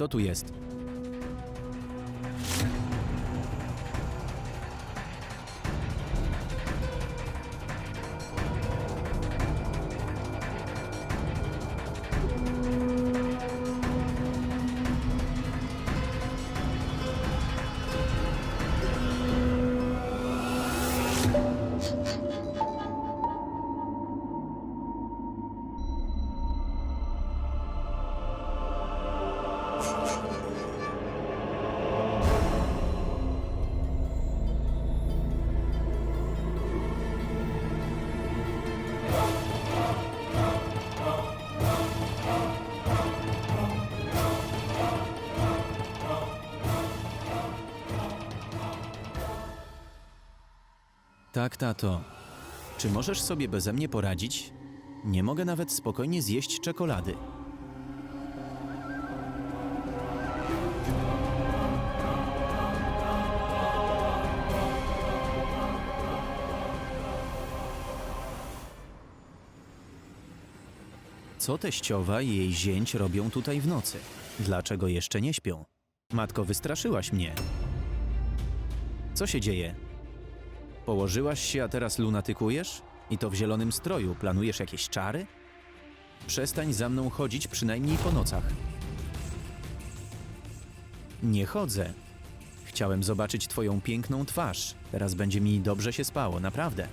Kto tu jest? Tak, tato. Czy możesz sobie beze mnie poradzić? Nie mogę nawet spokojnie zjeść czekolady. Co teściowa i jej zięć robią tutaj w nocy? Dlaczego jeszcze nie śpią? Matko, wystraszyłaś mnie. Co się dzieje? Położyłaś się, a teraz lunatykujesz? I to w zielonym stroju. Planujesz jakieś czary? Przestań za mną chodzić przynajmniej po nocach. Nie chodzę. Chciałem zobaczyć twoją piękną twarz. Teraz będzie mi dobrze się spało, naprawdę.